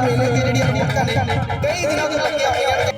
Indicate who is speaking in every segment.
Speaker 1: ਸਰਸ ਮੇਲੇ ਦੀਆਂ ਜਿਹੜੀਆਂ ਰੌਣਕਾਂ ਨੇ ਕਈ ਦਿਨਾਂ ਤੋਂ ਲੱਗੀਆਂ ਹੋਈਆਂ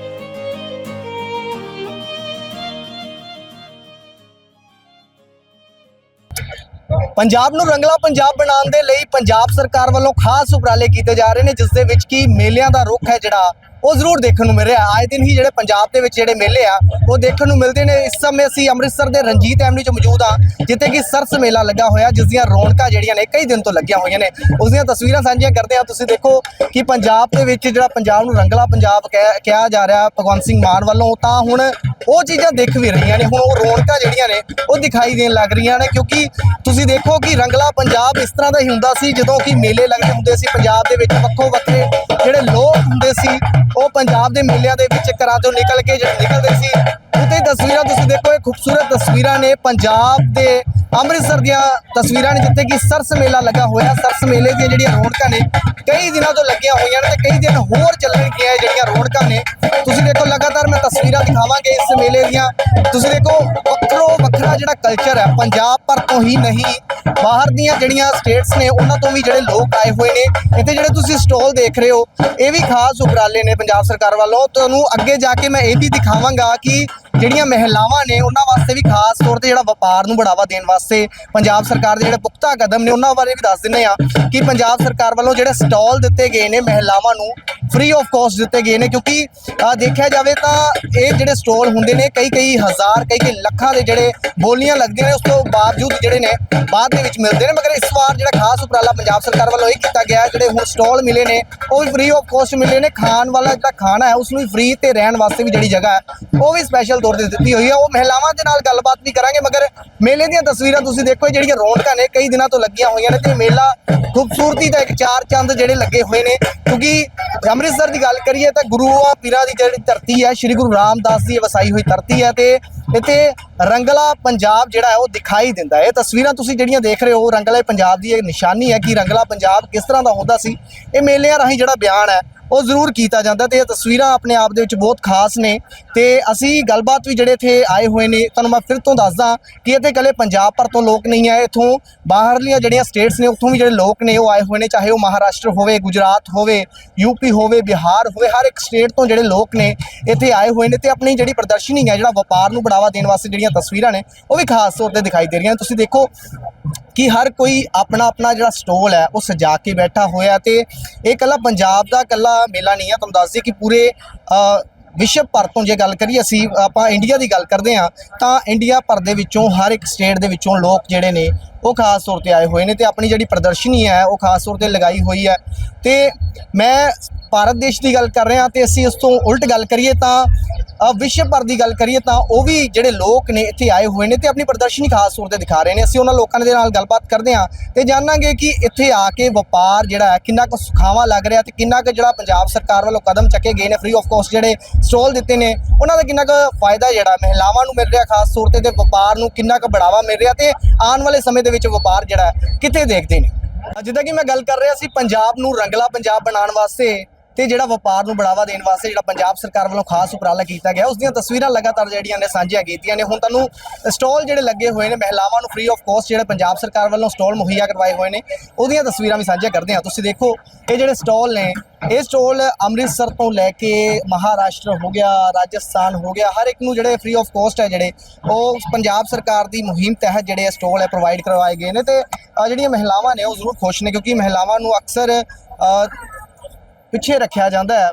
Speaker 1: ਪੰਜਾਬ ਨੂੰ ਰੰਗਲਾ ਪੰਜਾਬ ਬਣਾਉਣ ਦੇ ਲਈ ਪੰਜਾਬ ਸਰਕਾਰ ਵੱਲੋਂ ਖਾਸ ਉਪਰਾਲੇ ਕੀਤੇ ਜਾ ਰਹੇ ਨੇ, ਜਿਸ ਦੇ ਵਿੱਚ ਕੀ ਮੇਲਿਆਂ ਦਾ ਰੁੱਖ ਹੈ ਜਿਹੜਾ ਉਹ ਜ਼ਰੂਰ ਦੇਖਣ ਨੂੰ ਮਿਲ ਰਿਹਾ। ਆਏ ਦਿਨ ਹੀ ਜਿਹੜੇ ਪੰਜਾਬ ਦੇ ਵਿੱਚ ਜਿਹੜੇ ਮੇਲੇ ਆ, ਉਹ ਦੇਖਣ ਨੂੰ ਮਿਲਦੇ ਨੇ। ਇਸ ਸਮੇਂ ਅਸੀਂ ਅੰਮ੍ਰਿਤਸਰ ਦੇ ਰਣਜੀਤ ਐਵਨਿਊ 'ਚ ਮੌਜੂਦ ਆ ਜਿੱਥੇ ਕਿ ਸਰਸ ਮੇਲਾ ਲੱਗਾ ਹੋਇਆ, ਜਿਸ ਦੀਆਂ ਰੌਣਕਾਂ ਜਿਹੜੀਆਂ ਨੇ, ਕਈ ਦਿਨ ਤੋਂ ਲੱਗੀਆਂ ਹੋਈਆਂ ਨੇ। ਉਸ ਦੀਆਂ ਤਸਵੀਰਾਂ ਸਾਂਝੀਆਂ ਕਰਦੇ ਆ ਤੁਸੀਂ ਦੇਖੋ ਕਿ ਪੰਜਾਬ ਦੇ ਵਿੱਚ ਜਿਹੜਾ ਪੰਜਾਬ ਨੂੰ ਰੰਗਲਾ ਪੰਜਾਬ ਕਹਿ- ਕਿਹਾ ਜਾ ਰਿਹਾ ਭਗਵੰਤ ਸਿੰਘ ਮਾਨ ਵੱਲੋਂ, ਤਾਂ ਹੁਣ ਉਹ ਚੀਜ਼ਾਂ ਦਿਖ ਵੀ ਰਹੀਆਂ ਨੇ। ਹੁਣ ਉਹ ਰੌਣਕਾਂ ਜਿਹੜੀਆਂ ਨੇ, ਉਹ ਦਿਖਾਈ ਦੇਣ ਲੱਗ ਰਹੀਆਂ ਨੇ, ਕਿਉਂਕਿ ਤੁਸੀਂ ਦੇਖੋ ਕਿ ਰੰਗਲਾ ਪੰਜਾਬ ਇਸ ਤਰ੍ਹਾਂ ਦਾ ਹੀ ਹੁੰਦਾ ਸੀ, ਜਦੋਂ ਕਿ ਮੇਲੇ ਲੱਗਦੇ ਹੁੰਦੇ ਸੀ। ਪੰਜਾਬ ਦੇ ਵਿੱਚ ਵੱਖੋ ਵੱਖਰੇ ਜਿਹੜੇ ਲੋਕ ਹੁੰਦੇ ਸੀ, ਉਹ ਪੰਜਾਬ ਦੇ ਮੇਲਿਆਂ ਦੇ ਵਿੱਚ ਘਰਾਂ ਤੋਂ ਨਿਕਲ ਕੇ ਜਿਹੜੇ ਨਿਕਲਦੇ ਸੀ ਉੱਤੇ ਤਸਵੀਰਾਂ ਤੁਸੀਂ ਦੇਖੋ, ਇਹ ਖੂਬਸੂਰਤ ਤਸਵੀਰਾਂ ਨੇ ਪੰਜਾਬ ਦੇ ਅੰਮ੍ਰਿਤਸਰ ਦੀਆਂ ਤਸਵੀਰਾਂ ਨੇ ਜਿੱਥੇ ਕਿ ਸਰਸ ਮੇਲਾ ਲੱਗਾ ਹੋਇਆ। ਸਰਸ ਮੇਲੇ ਦੀਆਂ ਜਿਹੜੀਆਂ ਰੌਣਕਾਂ ਨੇ, ਕਈ ਦਿਨਾਂ ਤੋਂ ਲੱਗੀਆਂ ਹੋਈਆਂ ਨੇ ਤੇ ਕਈ ਦਿਨ ਹੋਰ ਚੱਲਣਗੀਆਂ ਜਿਹੜੀਆਂ ਰੌਣਕਾਂ ਨੇ। ਤੁਸੀਂ ਦੇਖੋ, ਲਗਾਤਾਰ ਮੈਂ ਤਸਵੀਰਾਂ ਦਿਖਾਵਾਂਗੇ ਇਸ ਮੇਲੇ ਦੀਆਂ। ਤੁਸੀਂ ਦੇਖੋ, ਵੱਖਰੋ ਵੱਖਰਾ ਜਿਹੜਾ ਕਲਚਰ ਹੈ, ਪੰਜਾਬ ਭਰ ਤੋਂ ਹੀ ਨਹੀਂ, ਬਾਹਰ ਦੀਆਂ ਜਿਹੜੀਆਂ ਸਟੇਟਸ ਨੇ, ਉਹਨਾਂ ਤੋਂ ਵੀ ਜਿਹੜੇ ਲੋਕ ਆਏ ਹੋਏ ਨੇ। ਇੱਥੇ ਜਿਹੜੇ ਤੁਸੀਂ ਸਟਾਲ ਦੇਖ ਰਹੇ ਹੋ, ਇਹ ਵੀ ਖਾਸ ਉਪਰਾਲੇ ਨੇ ਪੰਜਾਬ ਸਰਕਾਰ ਵੱਲੋਂ। ਤੁਹਾਨੂੰ ਅੱਗੇ ਜਾ ਕੇ ਮੈਂ ਇਹ ਵੀ ਦਿਖਾਵਾਂਗਾ ਕਿ ਜਿਹੜੀਆਂ ਮਹਿਲਾਵਾਂ ਨੇ ਉਹਨਾਂ ਵਾਸਤੇ ਵੀ ਖਾਸ ਤੌਰ ਤੇ ਜਿਹੜਾ ਵਪਾਰ ਨੂੰ ਬੜਾਵਾ ਦੇਣ ਵਾਸਤੇ ਪੰਜਾਬ ਸਰਕਾਰ ਦੇ ਜਿਹੜੇ ਪੁਖਤਾ ਕਦਮ ਨੇ ਉਹਨਾਂ ਬਾਰੇ ਵੀ ਦੱਸ ਦਿੰਨੇ ਆ ਕਿ ਪੰਜਾਬ ਸਰਕਾਰ ਵੱਲੋਂ ਜਿਹੜੇ ਸਟਾਲ ਦਿੱਤੇ ਗਏ ਨੇ ਮਹਿਲਾਵਾਂ ਨੂੰ ਫ੍ਰੀ ਆਫ ਕਾਸਟ ਦਿੱਤੇ ਗਏ ਨੇ ਕਿਉਂਕਿ ਦੇਖਿਆ ਜਾਵੇ ਤਾਂ ਇਹ ਜਿਹੜੇ ਸਟਾਲ ਹੁੰਦੇ ਨੇ ਕਈ ਕਈ ਹਜ਼ਾਰ ਕਈ ਕਈ ਲੱਖਾਂ ਦੇ ਜਿਹੜੇ ਬੋਲੀਆਂ ਲੱਗਦੀਆਂ ਨੇ, ਉਸ ਤੋਂ ਬਾਵਜੂਦ ਜਿਹੜੇ ਨੇ ਬਾਅਦ ਦੇ ਵਿੱਚ ਮਿਲਦੇ ਨੇ, ਮਗਰ ਇਸ ਵਾਰ ਜਿਹੜਾ ਖਾਸ ਉਪਰਾਲਾ ਪੰਜਾਬ ਸਰਕਾਰ ਵੱਲੋਂ ਇਹ ਕੀਤਾ ਗਿਆ ਜਿਹੜੇ ਹੁਣ ਸਟਾਲ ਮਿਲੇ ਨੇ, ਉਹ ਵੀ ਫ੍ਰੀ ਆਫ ਕਾਸਟ ਮਿਲੇ ਨੇ, ਖਾਣ ਵਾਲਾ ਜਿਹੜਾ ਖਾਣਾ ਹੈ, ਉਸ ਨੂੰ ਵੀ ਫ੍ਰੀ ਤੇ ਰਹਿਣ ਵਾਸਤੇ ਵੀ ਜਿਹੜੀ ਜਗ੍ਹਾ ਹੈ, ਉਹ ਵੀ ਸਪੈਸ਼ਲ ਤੌਰ ਤੇ ਦਿੱਤੀ ਹੋਈ ਹੈ। ਉਹ ਮਹਿਲਾਵਾਂ ਦੇ ਨਾਲ ਗੱਲਬਾਤ ਵੀ ਕਰਾਂਗੇ, ਮਗਰ ਮੇਲੇ ਦੀਆਂ ਤਸਵੀਰਾਂ ਤੁਸੀਂ ਦੇਖੋ ਜਿਹੜੀਆਂ ਰੌਣਕਾਂ ਨੇ, ਕਈ ਦਿਨਾਂ ਤੋਂ ਲੱਗੀਆਂ ਹੋਈਆਂ ਨੇ ਤੇ ਮੇਲਾ ਖੂਬਸੂਰਤੀ ਦਾ ਇੱਕ ਚਾਰ ਚੰਦ ਜਿਹੜੇ ਲੱਗੇ ਹੋਏ ਨੇ। ਕਿਉਂਕਿ ਅੰਮ੍ਰਿਤਸਰ ਦੀ ਗੱਲ ਕਰੀਏ ਤਾਂ ਗੁਰੂਆਂ ਪੀਰਾਂ ਦੀ ਜਿਹੜੀ ਧਰਤੀ ਹੈ, ਸ੍ਰੀ ਗੁਰੂ ਰਾਮਦਾਸ ਦੀ ਵਸਾਈ ਹੋਈ ਧਰਤੀ ਹੈ ਤੇ ਇੱਥੇ ਰੰਗਲਾ ਪੰਜਾਬ ਜਿਹੜਾ ਹੈ, ਉਹ ਦਿਖਾਈ ਦਿੰਦਾ ਹੈ। ਇਹ ਤਸਵੀਰਾਂ ਤੁਸੀਂ ਜਿਹੜੀਆਂ ਦੇਖ ਰਹੇ ਹੋ, ਰੰਗਲੇ ਪੰਜਾਬ ਦੀ ਇਹ ਨਿਸ਼ਾਨੀ ਹੈ ਕਿ ਰੰਗਲਾ ਪੰਜਾਬ ਕਿਸ ਤਰ੍ਹਾਂ ਦਾ ਹੁੰਦਾ ਸੀ। ਇਹ ਮੇਲਿਆਂ ਰਾਹੀਂ ਜਿਹੜਾ ਬਿਆਨ ਹੈ ਉਹ ਜ਼ਰੂਰ ਕੀਤਾ ਜਾਂਦਾ ਤੇ ਇਹ ਤਸਵੀਰਾਂ ਆਪਣੇ ਆਪ ਦੇ ਵਿੱਚ ਬਹੁਤ ਖਾਸ ਨੇ ਤੇ ਅਸੀਂ ਗੱਲਬਾਤ ਵੀ ਜਿਹੜੇ ਇੱਥੇ ਆਏ ਹੋਏ ਨੇ, ਤੁਹਾਨੂੰ ਮੈਂ ਫਿਰ ਤੋਂ ਦੱਸਦਾ ਕਿ ਇੱਥੇ ਇਕੱਲੇ ਪੰਜਾਬ ਭਰ ਤੋਂ ਲੋਕ ਨਹੀਂ ਆਏ, ਇੱਥੋਂ ਬਾਹਰਲੀਆਂ ਜਿਹੜੀਆਂ ਸਟੇਟਸ ਨੇ, ਉੱਥੋਂ ਵੀ ਜਿਹੜੇ ਲੋਕ ਨੇ ਉਹ ਆਏ ਹੋਏ ਨੇ, ਚਾਹੇ ਉਹ ਮਹਾਰਾਸ਼ਟਰ ਹੋਵੇ, ਗੁਜਰਾਤ ਹੋਵੇ ਯੂਪੀ ਹੋਵੇ, ਬਿਹਾਰ ਹੋਵੇ, ਹਰ ਇੱਕ ਸਟੇਟ ਤੋਂ ਜਿਹੜੇ ਲੋਕ ਨੇ ਇੱਥੇ ਆਏ ਹੋਏ ਨੇ ਤੇ ਆਪਣੀ ਜਿਹੜੀ ਪ੍ਰਦਰਸ਼ਨੀ ਹੈ, ਜਿਹੜਾ ਵਪਾਰ ਨੂੰ ਬੜਾਵਾ ਦੇਣ ਵਾਸਤੇ ਜਿਹੜੀਆਂ ਤਸਵੀਰਾਂ ਨੇ, ਉਹ ਵੀ ਖਾਸ ਤੌਰ ਤੇ ਦਿਖਾਈ ਦੇ ਰਹੀਆਂ ਤੁਸੀਂ ਦੇਖੋ ਕਿ ਹਰ ਕੋਈ ਆਪਣਾ ਆਪਣਾ ਜਿਹੜਾ ਸਟੋਲ ਹੈ, ਉਹ ਸਜਾ ਕੇ ਬੈਠਾ ਹੋਇਆ ਤੇ ਇਹ ਕੱਲਾ ਪੰਜਾਬ ਦਾ ਕੱਲਾ ਮੇਲਾ ਨਹੀਂ ਹੈ। ਤੁਹਾਨੂੰ ਦੱਸ ਦਈਏ ਕਿ ਪੂਰੇ ਅ, ਵਿਸ਼ਵ ਭਰ ਤੋਂ ਜੇ ਗੱਲ ਕਰੀਏ, ਅਸੀਂ ਆਪਾਂ ਇੰਡੀਆ ਦੀ ਗੱਲ ਕਰਦੇ ਹਾਂ, ਤਾਂ ਇੰਡੀਆ ਭਰ ਦੇ ਵਿੱਚੋਂ ਹਰ ਇੱਕ ਸਟੇਟ ਦੇ ਵਿੱਚੋਂ ਲੋਕ ਜਿਹੜੇ ਨੇ, ਉਹ ਖਾਸ ਤੌਰ ਤੇ ਆਏ ਹੋਏ ਨੇ ਤੇ ਆਪਣੀ ਜਿਹੜੀ ਪ੍ਰਦਰਸ਼ਨੀ ਹੈ, ਉਹ ਖਾਸ ਤੌਰ ਤੇ ਲਗਾਈ ਹੋਈ ਹੈ। ਤੇ ਮੈਂ ਭਾਰਤ ਦੇਸ਼ ਦੀ ਗੱਲ ਕਰ ਰਿਹਾ ਤੇ ਅਸੀਂ ਇਸ ਤੋਂ ਉਲਟ ਗੱਲ ਕਰੀਏ ਤਾਂ ਵਿਸ਼ਵ ਭਰ ਦੀ ਗੱਲ ਕਰੀਏ ਤਾਂ ਉਹ ਵੀ ਜਿਹੜੇ ਲੋਕ ਨੇ ਇੱਥੇ ਆਏ ਹੋਏ ਨੇ ਤੇ ਆਪਣੀ ਪ੍ਰਦਰਸ਼ਨੀ ਖਾਸ ਤੌਰ ਤੇ ਦਿਖਾ ਰਹੇ ਨੇ। ਅਸੀਂ ਉਹਨਾਂ ਲੋਕਾਂ ਦੇ ਨਾਲ ਗੱਲਬਾਤ ਕਰਦੇ ਹਾਂ ਤੇ ਜਾਣਾਂਗੇ ਕਿ ਇੱਥੇ ਆ ਕੇ ਵਪਾਰ ਜਿਹੜਾ ਹੈ, ਕਿੰਨਾ ਕੁ ਸੁਖਾਵਾ ਲੱਗ ਰਿਹਾ ਤੇ ਕਿੰਨਾ ਕੁ ਜਿਹੜਾ ਪੰਜਾਬ ਸਰਕਾਰ ਵੱਲੋਂ ਕਦਮ ਚੱਕੇ ਗਏ ਨੇ ਫ੍ਰੀ ਆਫ ਕਾਸਟ ਜਿਹੜੇ ਸਟਾਲ ਦਿੱਤੇ ਨੇ। ਉਹਨਾਂ ਦਾ ਕਿੰਨਾ ਕੁ ਫਾਇਦਾ ਜਿਹੜਾ, ਮਹਿਲਾਵਾਂ ਨੂੰ ਮਿਲ ਰਿਹਾ ਖਾਸ ਤੌਰ ਤੇ ਤੇ ਵਪਾਰ ਨੂੰ ਕਿੰਨਾ ਕੁ ਬੜਾਵਾ ਮਿਲ ਰਿਹਾ ਤੇ ਆਉਣ ਵਾਲੇ ਸਮੇਂ ਦੇ ਵਿੱਚ ਵਪਾਰ ਜਿਹੜਾ ਕਿੱਥੇ ਦੇਖਦੇ ਨੇ? ਜਿੱਦਾਂ ਕਿ ਮੈਂ ਗੱਲ ਕਰ ਰਿਹਾ ਸੀ, ਪੰਜਾਬ ਨੂੰ ਰੰਗਲਾ ਪੰਜਾਬ ਬਣਾਉਣ ਵਾਸਤੇ ਤੇ ਜਿਹੜਾ ਵਪਾਰ ਨੂੰ ਬੜਾਵਾ ਦੇਣ ਵਾਸਤੇ ਜਿਹੜਾ ਪੰਜਾਬ ਸਰਕਾਰ ਵੱਲੋਂ ਖਾਸ ਉਪਰਾਲਾ ਕੀਤਾ ਗਿਆ, ਉਸ ਦੀਆਂ ਤਸਵੀਰਾਂ ਲਗਾਤਾਰ ਜਿਹੜੀਆਂ ਨੇ ਸਾਂਝੀਆਂ ਕੀਤੀਆਂ ਨੇ। ਹੁਣ ਤੁਹਾਨੂੰ ਸਟਾਲ ਜਿਹੜੇ ਲੱਗੇ ਹੋਏ ਨੇ, ਮਹਿਲਾਵਾਂ ਨੂੰ ਫ੍ਰੀ ਆਫ ਕਾਸਟ ਜਿਹੜੇ ਪੰਜਾਬ ਸਰਕਾਰ ਵੱਲੋਂ ਸਟਾਲ ਮੁਹੱਈਆ ਕਰਵਾਏ ਹੋਏ ਨੇ, ਉਹਦੀਆਂ ਤਸਵੀਰਾਂ ਵੀ ਸਾਂਝੀਆਂ ਕਰਦੇ ਹਾਂ। ਤੁਸੀਂ ਦੇਖੋ, ਇਹ ਜਿਹੜੇ ਸਟਾਲ ਨੇ, ਇਹ ਸਟਾਲ ਅੰਮ੍ਰਿਤਸਰ ਤੋਂ ਲੈ ਕੇ ਮਹਾਰਾਸ਼ਟਰ ਹੋ ਗਿਆ, ਰਾਜਸਥਾਨ ਹੋ ਗਿਆ, ਹਰ ਇੱਕ ਨੂੰ ਜਿਹੜੇ ਫ੍ਰੀ ਆਫ ਕਾਸਟ ਹੈ ਜਿਹੜੇ, ਉਹ ਪੰਜਾਬ ਸਰਕਾਰ ਦੀ ਮੁਹਿੰਮ ਤਹਿਤ ਜਿਹੜੇ ਸਟਾਲ ਹੈ ਪ੍ਰੋਵਾਈਡ ਕਰਵਾਏ ਗਏ ਨੇ ਤੇ ਜਿਹੜੀਆਂ ਮਹਿਲਾਵਾਂ ਨੇ, ਉਹ ਜ਼ਰੂਰ ਖੁਸ਼ ਨੇ ਕਿਉਂਕਿ ਮਹਿਲਾਵਾਂ ਨੂੰ ਅਕਸਰ ਪਿੱਛੇ ਰੱਖਿਆ ਜਾਂਦਾ ਹੈ।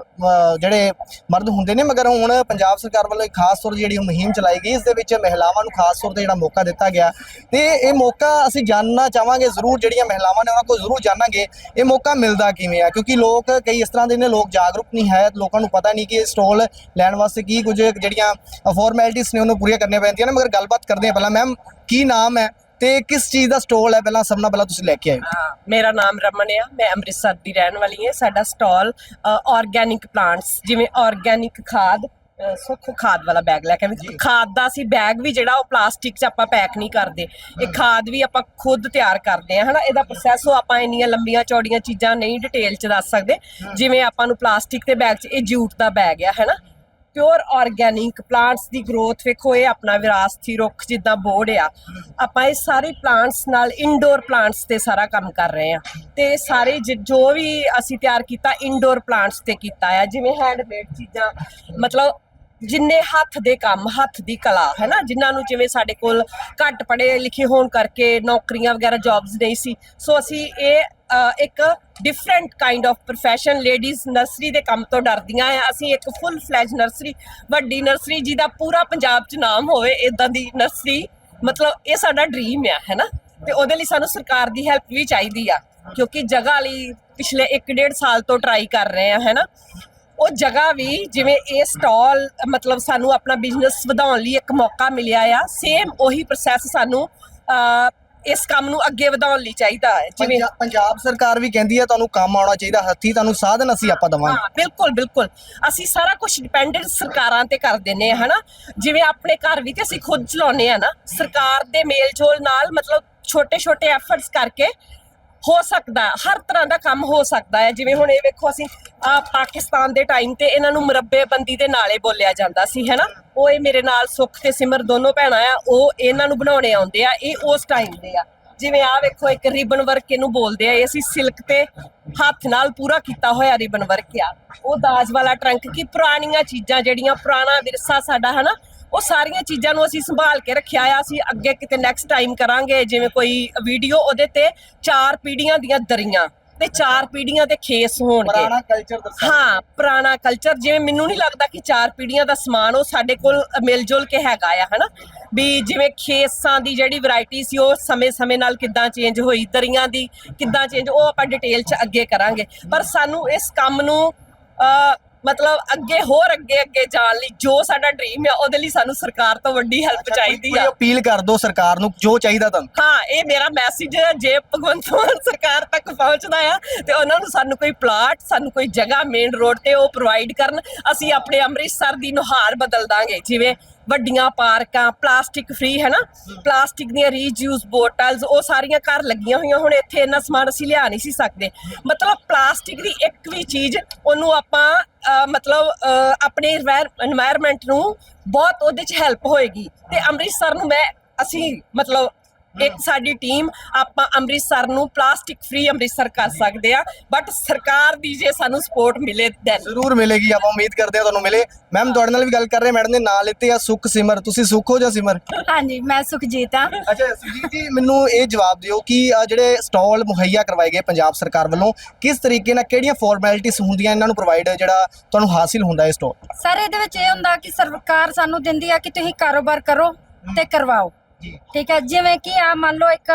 Speaker 1: ਜਿਹੜੇ ਮਰਦ ਹੁੰਦੇ ਨੇ, ਮਗਰ ਹੁਣ ਪੰਜਾਬ ਸਰਕਾਰ ਵੱਲੋਂ ਇੱਕ ਖਾਸ ਤੌਰ ਤੇ ਜਿਹੜੀ ਮੁਹਿੰਮ ਚਲਾਈ ਗਈ, ਇਸ ਦੇ ਵਿੱਚ ਮਹਿਲਾਵਾਂ ਨੂੰ ਖਾਸ ਤੌਰ ਤੇ ਜਿਹੜਾ ਮੌਕਾ ਦਿੱਤਾ ਗਿਆ। ਤੇ ਇਹ ਮੌਕਾ ਅਸੀਂ ਜਾਣਨਾ ਚਾਹਾਂਗੇ ਜ਼ਰੂਰ, ਜਿਹੜੀਆਂ ਮਹਿਲਾਵਾਂ ਨੇ ਉਹਨਾਂ ਕੋਲ ਜ਼ਰੂਰ ਜਾਣਾਂਗੇ, ਇਹ ਮੌਕਾ ਮਿਲਦਾ ਕਿਵੇਂ ਆ? ਕਿਉਂਕਿ ਲੋਕ ਕਈ ਇਸ ਤਰ੍ਹਾਂ ਦੇ ਨੇ, ਲੋਕ ਜਾਗਰੂਕ ਨਹੀਂ ਹੈ, ਲੋਕਾਂ ਨੂੰ ਪਤਾ ਨਹੀਂ ਕਿ ਸਟਾਲ ਲੈਣ ਵਾਸਤੇ ਕੀ ਕੁਝ ਜਿਹੜੀਆਂ ਫਾਰਮੈਲਿਟੀਆਂ ਨੇ, ਉਹਨੂੰ ਪੂਰੀਆਂ ਕਰਨੀਆਂ ਪੈਂਦੀਆਂ ਨੇ। ਮਗਰ ਗੱਲਬਾਤ ਕਰਦੇ ਹਾਂ। ਪਹਿਲਾਂ ਮੈਮ ਕੀ ਨਾਮ ਹੈ? ਤੇ ਕਿਸ ਚੀਜ਼ ਦਾ ਸਟਾਲ ਹੈ? ਪਹਿਲਾਂ ਸਭ ਨਾਲ ਪਹਿਲਾਂ ਤੁਸੀਂ ਲੈ ਕੇ ਆਏ ਹੋ
Speaker 2: ਹਾਂ, ਮੇਰਾ ਨਾਮ ਰਮਨ ਆ ਮੈਂ ਅੰਮ੍ਰਿਤਸਰ ਦੀ ਰਹਿਣ ਵਾਲੀ ਹਾਂ। ਸਾਡਾ ਸਟਾਲ ਆਰਗੈਨਿਕ ਪਲਾਂਟਸ ਜਿਵੇਂ ਆਰਗੈਨਿਕ ਖਾਦ ਅ, ਸੁੱਖ ਖਾਦ ਵਾਲਾ ਬੈਗ ਲੈ ਕੇ ਆਏ। ਖਾਦ ਦਾ ਅਸੀਂ ਬੈਗ ਵੀ ਜਿਹੜਾ ਉਹ ਪਲਾਸਟਿਕ 'ਚ ਆਪਾਂ ਪੈਕ ਨਹੀਂ ਕਰਦੇ। ਇਹ ਖਾਦ ਵੀ ਆਪਾਂ ਖੁਦ ਤਿਆਰ ਕਰਦੇ ਆ ਹਨਾ? ਇਹਦਾ ਪ੍ਰੋਸੈਸ ਉਹ ਆਪਾਂ ਇੰਨੀਆਂ ਲੰਬੀਆਂ ਚੌੜੀਆਂ ਚੀਜ਼ਾਂ ਨਹੀਂ ਡਿਟੇਲ 'ਚ ਦੱਸ ਸਕਦੇ। ਜਿਵੇਂ ਆਪਾਂ ਨੂੰ ਪਲਾਸਟਿਕ ਦੇ ਬੈਗ 'ਚ ਇਹ ਜੂਟ ਦਾ ਬੈਗ ਆ ਹਨਾ? ਪਿਓਰ ਆਰਗੈਨਿਕ ਪਲਾਂਟਸ ਦੀ ਗਰੋਥ ਵੇਖੋ, ਇਹ ਆਪਣਾ ਵਿਰਾਸਤੀ ਰੁੱਖ ਜਿੱਦਾਂ ਬੋਰਡ ਆ। ਆਪਾਂ ਇਹ ਸਾਰੇ ਪਲਾਂਟਸ ਨਾਲ ਇਨਡੋਰ ਪਲਾਂਟਸ ਤੇ ਸਾਰਾ ਕੰਮ ਕਰ ਰਹੇ ਆ। ਤੇ ਸਾਰੇ ਜ- ਜੋ ਵੀ ਅਸੀਂ ਤਿਆਰ ਕੀਤਾ ਇਨਡੋਰ ਪਲਾਂਟਸ ਤੇ ਕੀਤਾ ਆ, ਜਿਵੇਂ ਹੈਂਡਮੇਡ ਚੀਜ਼ਾਂ, ਮਤਲਬ ਜਿੰਨੇ ਹੱਥ ਦੇ ਕੰਮ ਹੱਥ ਦੀ ਕਲਾ ਹੈ ਨਾ ਜਿਨ੍ਹਾਂ ਨੂੰ ਜਿਵੇਂ ਸਾਡੇ ਕੋਲ ਘੱਟ ਪੜ੍ਹੇ ਲਿਖੇ ਹੋਣ ਕਰਕੇ ਨੌਕਰੀਆਂ ਵਗੈਰਾ ਜੌਬਸ ਨਹੀਂ ਸੀ। ਸੋ ਅਸੀਂ ਇਹ ਅ, ਇੱਕ different kind of profession ladies nursery ਦੇ ਕੰਮ ਤੋਂ ਡਰਦੀਆਂ ਆ। ਅਸੀਂ ਇੱਕ ਫੁੱਲ ਫਲੈਜ ਨਰਸਰੀ ਵੱਡੀ ਨਰਸਰੀ ਜਿਹਦਾ ਪੂਰਾ ਪੰਜਾਬ 'ਚ ਨਾਮ ਹੋਵੇ ਇਦਾਂ ਦੀ ਨਰਸਰੀ ਮਤਲਬ ਇਹ ਸਾਡਾ ਡ੍ਰੀਮ ਆ ਹੈ ਨਾ ਤੇ ਉਹਦੇ ਲਈ ਸਾਨੂੰ ਸਰਕਾਰ ਦੀ ਹੈਲਪ ਵੀ ਚਾਹੀਦੀ ਆ ਕਿਉਂਕਿ ਜਗ੍ਹਾ ਲਈ ਪਿਛਲੇ 1.5 ਸਾਲ ਤੋਂ ਟਰਾਈ ਕਰ ਰਹੇ ਆ ਹੈ ਨਾ ਉਹ ਜਗ੍ਹਾ ਵੀ ਜਿਵੇਂ ਇਹ ਸਟਾਲ ਮਤਲਬ ਸਾਨੂੰ ਆਪਣਾ ਬਿਜ਼ਨਸ ਵਧਾਉਣ ਲਈ ਇੱਕ ਮੌਕਾ ਮਿਲਿਆ ਆ ਸੇਮ ਉਹੀ ਪ੍ਰੋਸੈਸ ਸਾਨੂੰ ਇਸ ਕੰਮ ਨੂੰ ਅੱਗੇ ਵਧਾਉਣ ਲਈ ਚਾਹੀਦਾ ਹੈ ਜਿਵੇਂ
Speaker 1: ਪੰਜਾ- ਪੰਜਾਬ ਸਰਕਾਰ ਵੀ ਕਹਿੰਦੀ ਹੈ ਤੁਹਾਨੂੰ ਕੰਮ ਆਉਣਾ ਚਾਹੀਦਾ ਹੱਥੀ ਤੁਹਾਨੂੰ ਸਾਧਨ ਅਸੀਂ ਆਪਾਂ ਦਵਾਂਗੇ।
Speaker 2: ਹਾਂ ਬਿਲਕੁਲ ਬਿਲਕੁਲ। ਅਸੀਂ ਸਾਰਾ ਕੁਝ ਡਿਪੈਂਡੈਂਟ ਸਰਕਾਰਾਂ ਤੇ ਕਰ ਦਿੰਨੇ ਆ ਹਨਾ? ਜਿਵੇਂ ਆਪਣੇ ਘਰ ਵੀ ਤੇ ਅਸੀਂ ਖੁਦ ਚਲਾਉਨੇ ਆ ਨਾ ਸਰਕਾਰ ਦੇ ਮੇਲ ਜੋਲ ਨਾਲ ਮਤਲਬ ਛੋਟੇ ਛੋਟੇ ਐਫਰਟਸ ਕਰਕੇ ਹੋ ਸਕਦਾ ਹਰ ਤਰ੍ਹਾਂ ਦਾ ਕੰਮ ਹੋ ਸਕਦਾ ਹੈ। ਜਿਵੇਂ ਹੁਣ ਇਹ ਵੇਖੋ ਅਸੀਂ ਆਹ, ਪਾਕਿਸਤਾਨ ਦੇ ਟਾਈਮ ਤੇ ਇਹਨਾਂ ਨੂੰ ਮੁਰੱਬੇਬੰਦੀ ਦੇ ਨਾਲੇ ਬੋਲਿਆ ਜਾਂਦਾ ਸੀ ਹੈਨਾ ਉਹ ਇਹ ਮੇਰੇ ਨਾਲ ਸੁਖ ਤੇ ਸਿਮਰ ਦੋਨੋਂ ਭੈਣਾਂ ਆ ਉਹ ਇਹਨਾਂ ਨੂੰ ਬਣਾਉਣੇ ਆਉਂਦੇ ਆ ਇਹ ਉਸ ਟਾਈਮ ਦੇ ਆ। ਜਿਵੇਂ ਆ ਵੇਖੋ ਇੱਕ ਰਿਬਨ ਵਰਕ ਇਹਨੂੰ ਬੋਲਦੇ ਆ ਇਹ ਅਸੀਂ ਸਿਲਕ ਤੇ ਹੱਥ ਨਾਲ ਪੂਰਾ ਕੀਤਾ ਹੋਇਆ ਰਿਬਨ ਵਰਕ ਆ ਉਹ ਦਾਜ ਵਾਲਾ ਟਰੰਕ ਕੀ ਪੁਰਾਣੀਆਂ ਚੀਜ਼ਾਂ ਜਿਹੜੀਆਂ ਪੁਰਾਣਾ ਵਿਰਸਾ ਸਾਡਾ ਹਨਾ ਉਹ ਸਾਰੀਆਂ ਚੀਜ਼ਾਂ ਨੂੰ ਅਸੀਂ ਸੰਭਾਲ ਕੇ ਰੱਖਿਆ ਆ ਅਸੀਂ ਅੱਗੇ ਕਿਤੇ ਨੈਕਸਟ ਟਾਈਮ ਕਰਾਂਗੇ ਜਿਵੇਂ ਕੋਈ ਵੀਡੀਓ ਉਹਦੇ ਤੇ ਚਾਰ ਪੀੜ੍ਹੀਆਂ ਦੀਆਂ ਦਰੀਆਂ ਤੇ ਚਾਰ ਪੀੜ੍ਹੀਆਂ ਦੇ ਖੇਸ ਹੋਣਗੇ।
Speaker 1: ਪੁਰਾਣਾ ਕਲਚਰ ਦੱਸੋ।
Speaker 2: ਹਾਂ ਪੁਰਾਣਾ ਕਲਚਰ ਜਿਵੇਂ ਮੈਨੂੰ ਨਹੀਂ ਲੱਗਦਾ ਕਿ ਚਾਰ ਪੀੜ੍ਹੀਆਂ ਦਾ ਸਮਾਨ ਉਹ ਸਾਡੇ ਕੋਲ ਮਿਲ ਜੁਲ ਕੇ ਹੈਗਾ ਆ ਹਨਾ? ਵੀ ਜਿਵੇਂ ਖੇਸਾਂ ਦੀ ਜਿਹੜੀ ਵੈਰਾਈਟੀ ਸੀ ਉਹ ਸਮੇਂ-ਸਮੇਂ ਨਾਲ ਕਿੱਦਾਂ ਚੇਂਜ ਹੋਈ ਦਰੀਆਂ ਦੀ ਕਿੱਦਾਂ ਚੇਂਜ ਉਹ ਆਪਾਂ ਡਿਟੇਲ 'ਚ ਅੱਗੇ ਕਰਾਂਗੇ। ਪਰ ਸਾਨੂੰ ਇਸ ਕੰਮ ਨੂੰ ਮਤਲਬ ਅੱਗੇ ਹੋਰ ਅੱਗੇ ਅੱਗੇ ਜਾਣ ਲਈ ਜੋ ਸਾਡਾ ਡ੍ਰੀਮ ਆ ਉਹਦੇ ਲਈ ਸਾਨੂੰ ਸਰਕਾਰ ਤੋਂ ਵੱਡੀ ਹੈਲਪ ਚਾਹੀਦੀ
Speaker 1: ਕੋਈ
Speaker 2: ਆ।
Speaker 1: ਅਪੀਲ ਕਰ ਦਿਓ ਸਰਕਾਰ ਨੂੰ ਜੋ ਚਾਹੀਦਾ ਤੁਹਾਨੂੰ।
Speaker 2: ਹਾਂ ਇਹ ਮੇਰਾ ਮੈਸੇਜ ਜੇ ਭਗਵੰਤ ਮਾਨ ਸਰਕਾਰ ਤੱਕ ਪਹੁੰਚਦਾ ਆ ਤੇ ਉਹਨਾਂ ਨੂੰ ਸਾਨੂੰ ਕੋਈ ਪਲਾਟ ਸਾਨੂੰ ਕੋਈ ਜਗ੍ਹਾ ਮੇਨ ਰੋਡ ਤੇ ਉਹ ਪ੍ਰੋਵਾਈਡ ਕਰਨ ਅਸੀਂ ਆਪਣੇ ਅੰਮ੍ਰਿਤਸਰ ਦੀ ਨੁਹਾਰ ਬਦਲ ਦਾਂਗੇ। ਜਿਵੇਂ ਵੱਡੀਆਂ ਪਾਰਕਾਂ, ਪਲਾਸਟਿਕ ਫ੍ਰੀ ਹੈ ਨਾ? ਪਲਾਸਟਿਕ ਦੀਆਂ ਰੀਯੂਜ਼ ਬੋਟਲਸ ਉਹ ਸਾਰੀਆਂ ਘਰ ਲੱਗੀਆਂ ਹੋਈਆਂ, ਹੁਣ ਇੱਥੇ ਇੰਨਾ ਸਮਾਨ ਅਸੀਂ ਲਿਆ ਨਹੀਂ ਸੀ ਸਕਦੇ। ਮਤਲਬ ਪਲਾਸਟਿਕ ਦੀ ਇੱਕ ਵੀ ਚੀਜ਼, ਉਹਨੂੰ ਆਪਾਂ ਮਤਲਬ ਆਪਣੇ এনवायरमेंट ਨੂੰ ਬਹੁਤ ਉਹਦੇ ਚ ਹੈਲਪ ਹੋਏਗੀ। ਤੇ ਅੰਮ੍ਰਿਤਸਰ ਨੂੰ ਮੈਂ, ਅਸੀਂ, ਮਤਲਬ ਇੱਕ ਸਾਡੀ ਟੀਮ ਆਪਾਂ ਅੰਮ੍ਰਿਤਸਰ ਨੂੰ ਪਲਾਸਟਿਕ ਫ੍ਰੀ ਅੰਮ੍ਰਿਤਸਰ ਕਰ ਸਕਦੇ ਆ ਬਟ ਸਰਕਾਰ ਦੀ ਜੇ ਸਾਨੂੰ ਸਪੋਰਟ ਮਿਲੇ ਦੈਨ
Speaker 1: ਜ਼ਰੂਰ ਮਿਲੇਗੀ ਆਪਾਂ ਉਮੀਦ ਕਰਦੇ ਹਾਂ ਤੁਹਾਨੂੰ ਮਿਲੇ। ਮੈਮ ਤੁਹਾਡੇ ਨਾਲ ਵੀ ਗੱਲ ਕਰ ਰਹੇ ਮੈਡਮ ਦੇ ਨਾਂ ਲਿੱਤੇ ਆ ਸੁਖ ਸਿਮਰ। ਤੁਸੀਂ ਸੁਖ ਹੋ ਜਾਂ ਸਿਮਰ?
Speaker 3: ਹਾਂਜੀ ਮੈਂ ਸੁਖਜੀਤ ਹਾਂ।
Speaker 1: ਅੱਛਾ ਸੁਜੀਤ ਜੀ ਮੈਨੂੰ ਇਹ ਜਵਾਬ ਦਿਓ ਕਿ ਅ, ਜਿਹੜੇ ਸਟਾਲ ਮੁਹੱਈਆ ਕਰਵਾਏ ਗਏ ਪੰਜਾਬ ਸਰਕਾਰ ਵੱਲੋਂ ਕਿਸ ਤਰੀਕੇ ਨਾਲ ਕਿਹੜੀਆਂ ਫਾਰਮੈਲਿਟੀਆਂ ਹੁੰਦੀਆਂ ਇਹਨਾਂ ਨੂੰ ਪ੍ਰੋਵਾਈਡ ਜਿਹੜਾ ਤੁਹਾਨੂੰ ਹਾਸਿਲ ਹੁੰਦਾ ਹੈ ਸਟਾਲ
Speaker 3: ਸਰ ਇਹਦੇ ਵਿੱਚ ਇਹ ਹੁੰਦਾ ਕਿ ਸਰਕਾਰ ਸਾਨੂੰ ਦਿੰਦੀ ਆ ਕਿ ਤੁਸੀਂ ਕਾਰੋਬਾਰ ਕਰੋ ਤੇ ਕਰਵਾਓ। ਠੀਕ ਹੈ ਜਿਵੇਂ ਕਿ ਆ ਮੰਨ ਲਓ ਇੱਕ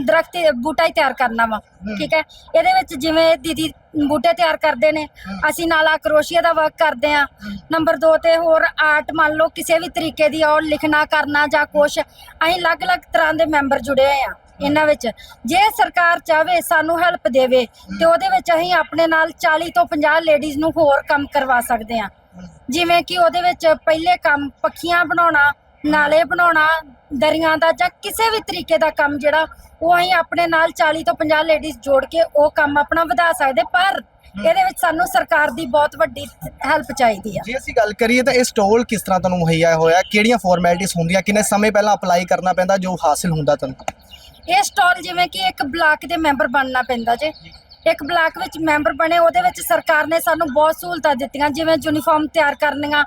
Speaker 3: ਦਰਖਤ ਬੂਟਾ ਹੀ ਤਿਆਰ ਕਰਨਾ ਵਾ ਠੀਕ ਹੈ। ਇਹਦੇ ਵਿੱਚ ਜਿਵੇਂ ਦੀਦੀ ਬੂਟੇ ਤਿਆਰ ਕਰਦੇ ਨੇ ਅਸੀਂ ਨਾਲ ਆ ਕਰੋਸ਼ੀਆ ਦਾ ਵਰਕ ਕਰਦੇ ਆ ਨੰਬਰ 2 ਤੇ ਹੋਰ ਆਰਟ ਮੰਨ ਲਓ ਕਿਸੇ ਵੀ ਤਰੀਕੇ ਦੀ ਔਰ ਲਿਖਣਾ ਕਰਨਾ ਜਾਂ ਕੁਛ ਅਸੀਂ ਅਲੱਗ-ਅਲੱਗ ਤਰ੍ਹਾਂ ਦੇ ਮੈਂਬਰ ਜੁੜੇ ਆ ਇਹਨਾਂ ਵਿੱਚ। ਜੇ ਸਰਕਾਰ ਚਾਹਵੇ ਸਾਨੂੰ ਹੈਲਪ ਦੇਵੇ ਤੇ ਉਹਦੇ ਵਿੱਚ ਅਸੀਂ ਆਪਣੇ ਨਾਲ 40 ਤੋਂ 50 ਲੇਡੀਜ਼ ਨੂੰ ਹੋਰ ਕੰਮ ਕਰਵਾ ਸਕਦੇ ਆ ਜਿਵੇਂ ਕਿ ਉਹਦੇ ਵਿੱਚ ਪਹਿਲੇ ਕੰਮ ਪੱਖੀਆਂ ਬਣਾਉਣਾ ਨਾਲੇ ਬਣਾਉਣਾ ਦਰੀਆਂ ਦਾ ਜਾਂ ਕਿਸੇ ਵੀ ਤਰੀਕੇ ਦਾ ਕੰਮ ਜਿਹੜਾ ਉਹ ਅਸੀਂ ਆਪਣੇ ਨਾਲ 40 ਤੋਂ 50 ਲੇਡੀਜ਼ ਜੋੜ ਕੇ ਉਹ ਕੰਮ ਆਪਣਾ ਵਧਾ ਸਕਦੇ ਪਰ ਇਹਦੇ ਵਿੱਚ ਸਾਨੂੰ ਸਰਕਾਰ ਦੀ ਬਹੁਤ ਵੱਡੀ ਹੈਲਪ ਚਾਹੀਦੀ ਆ।
Speaker 1: ਜੇ ਅਸੀਂ ਗੱਲ ਕਰੀਏ ਤਾਂ ਇਹ ਸਟਾਲ ਕਿਸ ਤਰ੍ਹਾਂ ਤੁਹਾਨੂੰ ਮੁਹੱਈਆ ਹੋਇਆ ਕਿਹੜੀਆਂ ਫਾਰਮੈਲਿਟੀਆਂ ਹੁੰਦੀਆਂ ਕਿੰਨੇ ਸਮੇਂ ਪਹਿਲਾਂ ਅਪਲਾਈ ਕਰਨਾ ਪੈਂਦਾ ਜੋ ਹਾਸਿਲ ਹੁੰਦਾ ਤੁਹਾਨੂੰ?
Speaker 3: ਇਹ ਸਟਾਲ ਜਿਵੇਂ ਕਿ ਇੱਕ ਬਲਾਕ ਦੇ ਮੈਂਬਰ ਬਣਨਾ ਪੈਂਦਾ ਜੇ। ਇੱਕ ਬਲਾਕ ਵਿੱਚ ਮੈਂਬਰ ਬਣੇ ਉਹਦੇ ਵਿੱਚ ਸਰਕਾਰ ਨੇ ਸਾਨੂੰ ਬਹੁਤ ਸਹੂਲਤਾਂ ਦਿੱਤੀਆਂ ਜਿਵੇਂ ਯੂਨੀਫਾਰਮ ਤਿਆਰ ਕਰਨੀਆਂ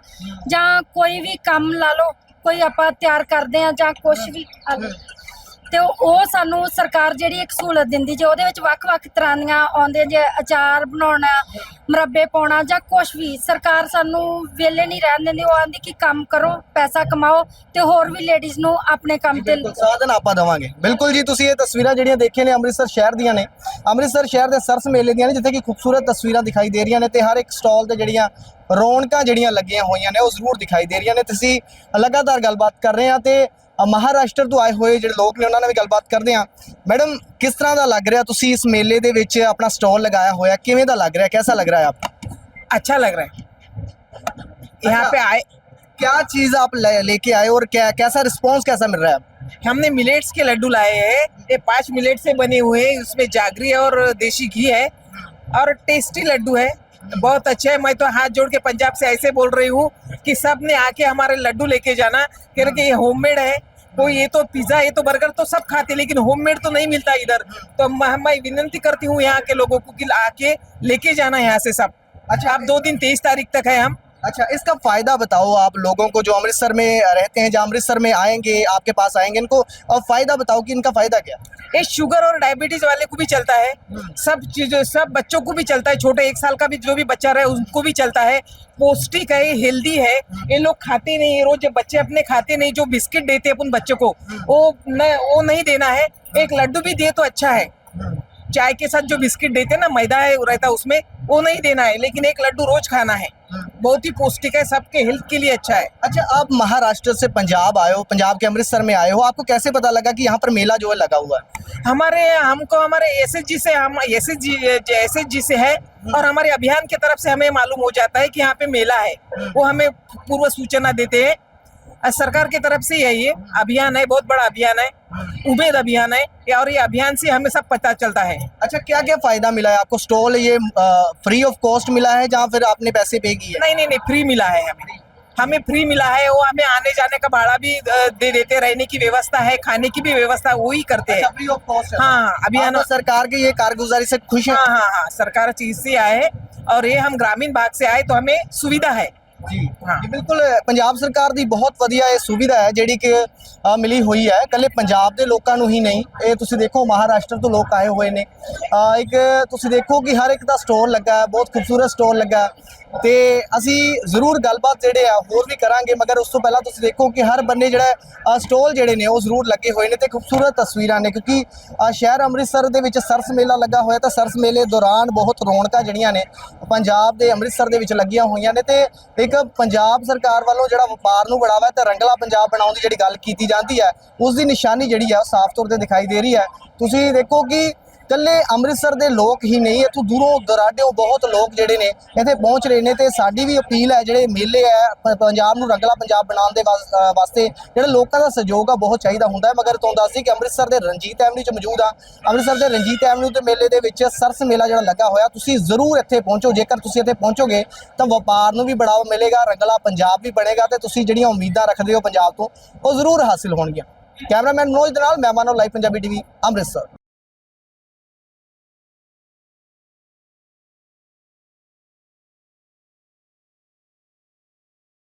Speaker 3: ਜਾਂ ਕੋਈ ਵੀ ਕੰਮ ਲਾ ਲਓ ਕੋਈ ਆਪਾਂ ਤਿਆਰ ਕਰਦੇ ਆ ਜਾਂ ਕੁਝ ਵੀ। ਤੇ ਉਹ ਸਾਨੂੰ ਸਰਕਾਰ ਜਿਹੜੀ ਇੱਕ ਸਹੂਲਤ ਦਿੰਦੀ ਜੇ ਉਹਦੇ ਵਿੱਚ ਵੱਖ-ਵੱਖ ਤਰ੍ਹਾਂ ਦੀਆਂ ਆਉਂਦੇ ਜੇ ਅਚਾਰ ਬਣਾਉਣਾ ਮੁਰੱਬੇ ਪਾਉਣਾ ਜਾਂ ਕੁਝ ਵੀ ਸਰਕਾਰ ਸਾਨੂੰ ਵਿਹਲੇ ਨਹੀਂ ਰਹਿਣ ਦਿੰਦੀ ਉਹ ਆਂਦੀ ਕਿ ਕੰਮ ਕਰੋ ਪੈਸਾ ਕਮਾਓ ਤੇ ਹੋਰ ਵੀ ਲੇਡੀਜ਼ ਨੂੰ ਆਪਣੇ ਕੰਮ ਤੇ
Speaker 1: ਸਾਧਨ ਆਪਾਂ ਦਵਾਂਗੇ। ਬਿਲਕੁਲ ਜੀ ਤੁਸੀਂ ਇਹ ਤਸਵੀਰਾਂ ਜਿਹੜੀਆਂ ਦੇਖੀਆਂ ਨੇ ਅੰਮ੍ਰਿਤਸਰ ਸ਼ਹਿਰ ਦੀਆਂ ਨੇ ਅੰਮ੍ਰਿਤਸਰ ਸ਼ਹਿਰ ਦੇ ਸਰਸ ਮੇਲੇ ਦੀਆਂ ਨੇ ਜਿੱਥੇ ਕਿ ਖੂਬਸੂਰਤ ਤਸਵੀਰਾਂ ਦਿਖਾਈ ਦੇ ਰਹੀਆਂ ਨੇ ਤੇ ਹਰ ਇੱਕ ਸਟਾਲ ਤੇ ਜਿਹੜੀਆਂ ਰੌਣਕਾਂ ਜਿਹੜੀਆਂ ਲੱਗੀਆਂ ਹੋਈਆਂ ਨੇ ਉਹ ਜ਼ਰੂਰ ਦਿਖਾਈ ਦੇ ਰਹੀਆਂ ਨੇ। ਤੁਸੀਂ ਲਗਾਤਾਰ ਗੱਲਬਾਤ ਕਰ ਰਹੇ ਆ ਤੇ ਮਹਾਰਾਸ਼ਟਰ ਤੋਂ ਆਏ ਹੋਏ ਜਿਹੜੇ ਲੋਕ ਨੇ ਉਹਨਾਂ ਨਾਲ ਵੀ ਗੱਲਬਾਤ ਕਰਦੇ ਆ ਮੈਡਮ ਕਿਸ ਤਰ੍ਹਾਂ ਦਾ ਲੱਗ ਰਿਹਾ ਤੁਸੀਂ ਇਸ ਮੇਲੇ ਦੇ ਵਿੱਚ ਆਪਣਾ ਸਟਾਲ ਲਗਾਇਆ ਹੋਇਆ ਕਿਵੇਂ ਦਾ ਲੱਗ ਰਿਹਾ ਕਿਹਦਾ ਲੱਗ ਰਿਹਾ ਹੈ ਆਪ
Speaker 4: अच्छा लग रहा है यहाँ पे आए
Speaker 1: क्या चीज आप ले, लेके आए और क्या कैसा रिस्पांस कैसा मिल रहा है आप
Speaker 4: हमने मिलेट्स के लड्डू लाए हैं ये पांच मिलेट से बने हुए हैं उसमें जागरी और देसी घी है और टेस्टी लड्डू है बहुत अच्छे है मैं तो हाथ जोड़ के पंजाब से ऐसे बोल रही हूँ कि सब ने आके हमारे लड्डू लेके जाना क्योंकि ये होममेड है कोई ये तो पिज्जा ये तो बर्गर तो सब खाते, लेकिन होममेड तो नहीं मिलता इधर। तो मैं मैं विनती करती हूँ यहाँ के लोगों को कि आके लेके जाना यहाँ से सब। अच्छा आप दो दिन तेईस तारीख तक है हम।
Speaker 1: अच्छा इसका फ़ायदा बताओ आप लोगों को जो अमृतसर में रहते हैं जो अमृतसर में आएँगे आपके पास आएँगे इनको और फ़ायदा बताओ कि इनका फ़ायदा क्या?
Speaker 4: ये शुगर और डायबिटीज़ वाले को भी चलता है सब चीज़ सब बच्चों को भी चलता है छोटे एक साल का भी जो भी बच्चा रहे उनको भी चलता है पौष्टिक है हेल्दी है ये लोग खाते नहीं है रोज बच्चे अपने खाते नहीं जो बिस्किट देते अपन बच्चों को वो न वो नहीं देना है एक लड्डू भी दिए तो अच्छा है। चाय के साथ जो बिस्किट देते हैं ना मैदा है रहता है उसमें वो नहीं देना है लेकिन एक लड्डू रोज खाना है। बहुत ही पौष्टिक है सबके हेल्थ के लिए अच्छा है।
Speaker 1: अच्छा आप महाराष्ट्र से पंजाब आए हो पंजाब के अमृतसर में आए हो आपको कैसे पता लगा कि यहाँ पर मेला जो है लगा हुआ है?
Speaker 4: हमारे हमको हमारे एस से हम एस एस जी से है और हमारे अभियान की तरफ़ से हमें मालूम हो जाता है कि यहाँ पे मेला है। वो हमें पूर्व सूचना देते हैं सरकार की तरफ़ से है ये अभियान है बहुत बड़ा अभियान है उबेद अभियान है और ये अभियान से हमें सब पता चलता है।
Speaker 1: अच्छा क्या क्या फ़ायदा मिला है? आपको स्टॉल ये फ्री ऑफ़ कॉस्ट मिला है जहाँ फिर आपने पैसे पे किए
Speaker 4: नहीं नहीं नहीं फ्री मिला है हमें। हमें फ्री मिला है वो हमें आने जाने का भाड़ा भी दे देते रहने की व्यवस्था है खाने की भी व्यवस्था करते हैं।
Speaker 1: फ्री ऑफ़ कॉस्ट
Speaker 4: हाँ। अभियान
Speaker 1: तो सरकार की ये कारगुजारी से खुश है?
Speaker 4: हाँ हाँ हाँ सरकार चीज़ से आए हैं और ये हम ग्रामीण भाग से आए तो हमें सुविधा है।
Speaker 1: ਜੀ। ਬਿਲਕੁਲ ਪੰਜਾਬ ਸਰਕਾਰ ਦੀ ਬਹੁਤ ਵਧੀਆ ਇਹ ਸੁਵਿਧਾ ਹੈ ਜਿਹੜੀ ਕਿ ਅ, ਮਿਲੀ ਹੋਈ ਹੈ। ਕੱਲੇ ਪੰਜਾਬ ਦੇ ਲੋਕਾਂ ਨੂੰ ਹੀ ਨਹੀਂ ਇਹ ਤੁਸੀਂ ਦੇਖੋ ਮਹਾਰਾਸ਼ਟਰ ਤੋਂ ਲੋਕ ਆਏ ਹੋਏ ਨੇ। ਅ, ਇੱਕ ਤੁਸੀਂ ਦੇਖੋ ਕਿ ਹਰ ਇੱਕ ਦਾ ਸਟੋਰ ਲੱਗਾ ਹੈ ਬਹੁਤ ਖੂਬਸੂਰਤ ਸਟੋਰ ਲੱਗਾ ਹੈ। ਤੇ ਅਸੀਂ ਜ਼ਰੂਰ ਗੱਲਬਾਤ ਜਿਹੜੇ ਆ ਹੋਰ ਵੀ ਕਰਾਂਗੇ, ਮਗਰ ਉਸ ਤੋਂ ਪਹਿਲਾਂ ਤੁਸੀਂ ਦੇਖੋ ਕਿ ਹਰ ਬੰਨੇ ਜਿਹੜਾ ਸਟੋਲ ਜਿਹੜੇ ਨੇ ਉਹ ਜ਼ਰੂਰ ਲੱਗੇ ਹੋਏ ਨੇ ਤੇ ਖੂਬਸੂਰਤ ਤਸਵੀਰਾਂ ਨੇ, ਕਿਉਂਕਿ ਸ਼ਹਿਰ ਅੰਮ੍ਰਿਤਸਰ ਦੇ ਵਿੱਚ ਸਰਸ ਮੇਲਾ ਲੱਗਾ ਹੋਇਆ ਤਾਂ ਸਰਸ ਮੇਲੇ ਦੌਰਾਨ ਬਹੁਤ ਰੌਣਕਾਂ ਜਿਹੜੀਆਂ ਨੇ, ਪੰਜਾਬ ਦੇ ਅੰਮ੍ਰਿਤਸਰ ਦੇ ਵਿੱਚ ਲੱਗੀਆਂ ਹੋਈਆਂ ਨੇ ਤੇ ਇੱਕ ਪੰਜਾਬ ਸਰਕਾਰ ਵੱਲੋਂ ਜਿਹੜਾ ਵਪਾਰ ਨੂੰ ਬੜਾਵਾ ਹੈ ਤੇ ਰੰਗਲਾ ਪੰਜਾਬ ਬਣਾਉਣ ਦੀ ਜਿਹੜੀ ਗੱਲ ਕੀਤੀ ਜਾਂਦੀ ਹੈ, ਉਸ ਦੀ ਨਿਸ਼ਾਨੀ ਜਿਹੜੀ ਆ ਉਹ ਸਾਫ਼ ਤੌਰ ਤੇ ਦਿਖਾਈ ਦੇ ਰਹੀ ਹੈ। ਤੁਸੀਂ ਦੇਖੋ ਕਿ ਇਕੱਲੇ ਅੰਮ੍ਰਿਤਸਰ ਦੇ ਲੋਕ ਹੀ ਨਹੀਂ, ਇੱਥੋਂ ਦੂਰੋਂ ਦਰਾਡਿਓਂ ਬਹੁਤ ਲੋਕ ਜਿਹੜੇ ਨੇ, ਇੱਥੇ ਪਹੁੰਚ ਰਹੇ ਨੇ, ਤੇ ਸਾਡੀ ਵੀ ਅਪੀਲ ਹੈ, ਜਿਹੜੇ ਮੇਲੇ ਹੈ, ਪ- ਪੰਜਾਬ ਨੂੰ ਰੰਗਲਾ ਪੰਜਾਬ ਬਣਾਉਣ ਦੇ ਵਾਸ- ਵਾਸਤੇ, ਜਿਹੜੇ ਲੋਕਾਂ ਦਾ ਸਹਿਯੋਗ ਆ, ਬਹੁਤ ਚਾਹੀਦਾ ਹੁੰਦਾ ਹੈ। ਮਗਰ ਤੁਹਾਨੂੰ ਦੱਸਦੀ ਕਿ ਅੰਮ੍ਰਿਤਸਰ ਦੇ ਰਣਜੀਤ ਐਵਨਿਊ 'ਚ ਮੌਜੂਦ ਆ। ਅੰਮ੍ਰਿਤਸਰ ਦੇ ਰਣਜੀਤ ਐਵਨਿਊ ਤੇ ਮੇਲੇ ਦੇ ਵਿੱਚ ਸਰਸ ਮੇਲਾ ਜਿਹੜਾ ਲੱਗਾ ਹੋਇਆ, ਤੁਸੀਂ ਜ਼ਰੂਰ ਇੱਥੇ ਪਹੁੰਚੋ। ਜੇਕਰ ਤੁਸੀਂ ਇੱਥੇ ਪਹੁੰਚੋਗੇ, ਤਾਂ ਵਪਾਰ ਨੂੰ ਵੀ ਬੜਾਵਾ ਮਿਲੇਗਾ, ਰੰਗਲਾ ਪੰਜਾਬ ਵੀ ਬਣੇਗਾ, ਤੇ ਤੁਸੀਂ ਜਿਹੜੀਆਂ ਉਮੀਦਾਂ ਰੱਖਦੇ ਹੋ ਪੰਜਾਬ ਤੋਂ, ਉਹ ਜ਼ਰੂਰ ਹਾਸਿਲ ਹੋਣਗੀਆਂ। ਕੈਮਰਾਮੈਨ ਮਨੋਜ ਦੇ ਨਾਲ ਮਹਿਮਾਨੋ ਲਾਈਵ ਪੰਜਾਬੀ ਟੀਵੀ, ਅੰਮ੍ਰਿਤਸਰ।